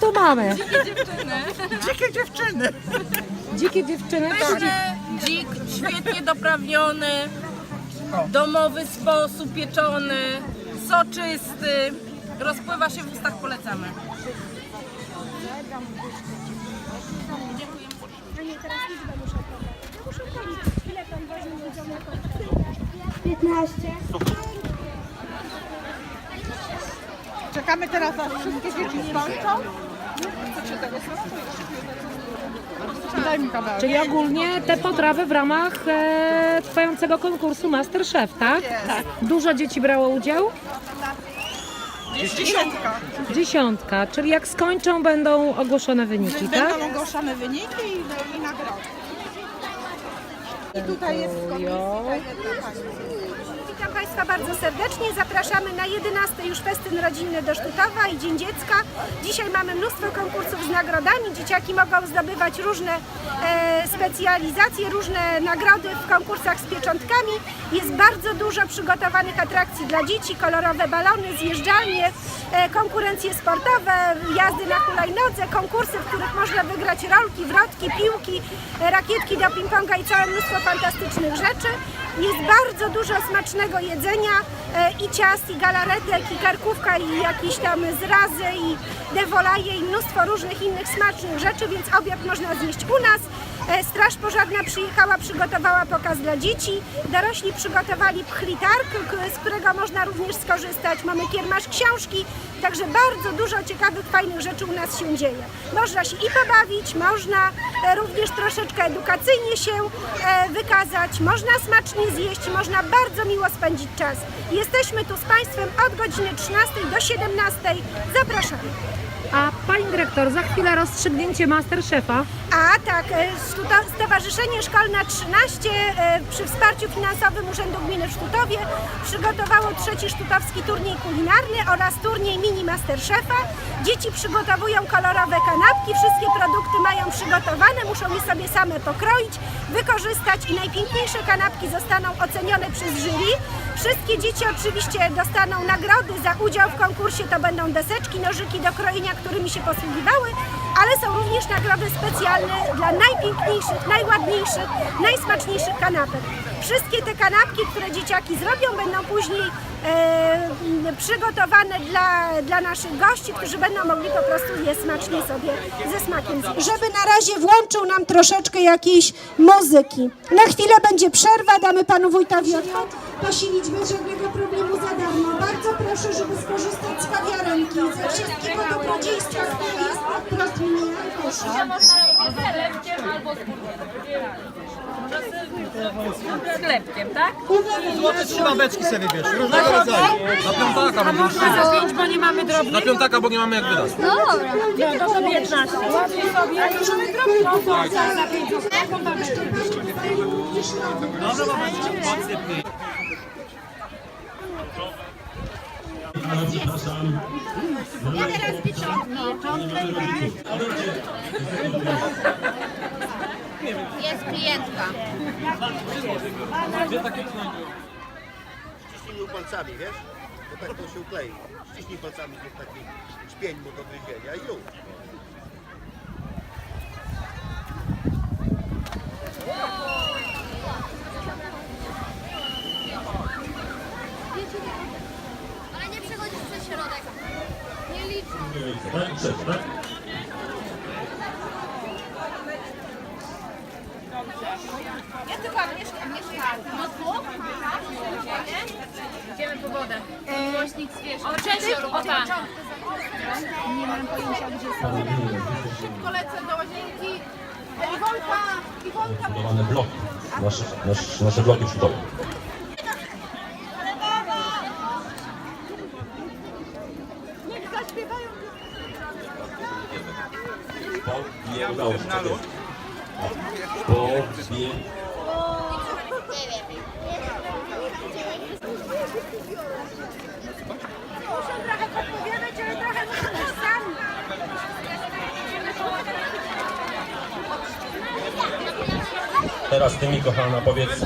tu mamy? Dzikie dziewczyny. Dzikie dziewczyny. Pyszny dzik, świetnie doprawiony, domowy sposób pieczony, soczysty, rozpływa się w ustach, polecamy. teraz liczbę muszę podać. Ja muszę policzyć, ile tam weźmie ludziom jako 15. Czekamy teraz aż wszystkie dzieci skończą. Daj mi kawałek. Czyli ogólnie te potrawy w ramach e, trwającego konkursu Masterchef, tak? Tak. Dużo dzieci brało udział? Dziesiątka. Dziesiątka, czyli jak skończą będą ogłoszone wyniki, tak? Będą ogłoszone wyniki i, i nagrody. I tutaj jest ta jedna pani. Państwa bardzo serdecznie. Zapraszamy na 11 już festyn rodzinny do Sztutowa i Dzień Dziecka. Dzisiaj mamy mnóstwo konkursów z nagrodami. Dzieciaki mogą zdobywać różne e, specjalizacje, różne nagrody w konkursach z pieczątkami. Jest bardzo dużo przygotowanych atrakcji dla dzieci, kolorowe balony, zjeżdżalnie, e, konkurencje sportowe, jazdy na hulajnodze, konkursy, w których można wygrać rolki, wrotki, piłki, e, rakietki do ping-ponga i całe mnóstwo fantastycznych rzeczy. Jest bardzo dużo smacznego jedzenia e, i ciast, i galaretek, i karkówka, i jakieś tam zrazy, i dewolaje, i mnóstwo różnych innych smacznych rzeczy, więc obiad można zjeść u nas. E, Straż Pożarna przyjechała, przygotowała pokaz dla dzieci. Dorośli przygotowali pchlitark, z którego można również skorzystać. Mamy kiermasz książki, także bardzo dużo ciekawych, fajnych rzeczy u nas się dzieje. Można się i pobawić, można e, również troszeczkę edukacyjnie się wykazać, można smacznie zjeść, można bardzo miło spędzić czas. Jesteśmy tu z Państwem od godziny 13 do 17. Zapraszamy. A pani dyrektor, za chwilę rozstrzygnięcie Masterchefa. A tak, e, Stowarzyszenie Szkolna 13 e, przy wsparciu finansowym Urzędu Gminy w Sztutowie przygotowało trzeci sztutowski turniej kulinarny oraz turniej mini Masterchefa. Dzieci przygotowują kolorowe kanapki, wszystkie produkty mają przygotowane, muszą je sobie same pokroić, wykorzystać i najpiękniejsze kanapki zostaną ocenione przez jury. Wszystkie dzieci oczywiście dostaną nagrody za udział w konkursie, to będą deseczki, nożyki do krojenia, którymi się posługiwały, ale są również nagrody specjalne dla najpiękniejszych, najładniejszych, najsmaczniejszych kanapek. Wszystkie te kanapki, które dzieciaki zrobią, będą później e, przygotowane dla, dla naszych gości, którzy będą mogli po prostu je smacznie sobie ze smakiem zjeść. Żeby na razie włączył nam troszeczkę jakiejś muzyki. Na chwilę będzie przerwa, damy panu wójtowi odchód, posilić bez żadnego problemu za darmo. Bardzo proszę, żeby skorzystać z kawiarenki, ze wszystkiego dobrodziejstwa, które jest wprost w imię Janusza. Z chlebkiem, tak? Złote trzy babeczki sobie wybierz, różnego rodzaju. Na piątaka, bo nie mamy Za pięć, bo nie mamy drobnych. Na piątaka, bo nie mamy jak wydać. No to 15. Ładnie sobie. A już mamy drobnych. Za pięć. Jest klientka. Ściśnij mu palcami, wiesz? Bo tak to się uklei. Ściśnij palcami, zrób taki szpień mu do gryzienia i już. Ale nie przechodzisz przez środek. Nie liczę. Tak, trzeci, tak? Ja tylko Agnieszka. Agnieszka. No tu? Idziemy po wodę. Głośnik zwierzę. O, cześć, o tak. Szybko lecę do łazienki. Iwonka, Iwonka. Budowane bloki. Nasze, nasze, nasze bloki sztukowe. Pobie... Udało się, tak jest. Pobie... Muszę trochę podpowiadać, ale trochę. Teraz ty mi, kochana, powiedz,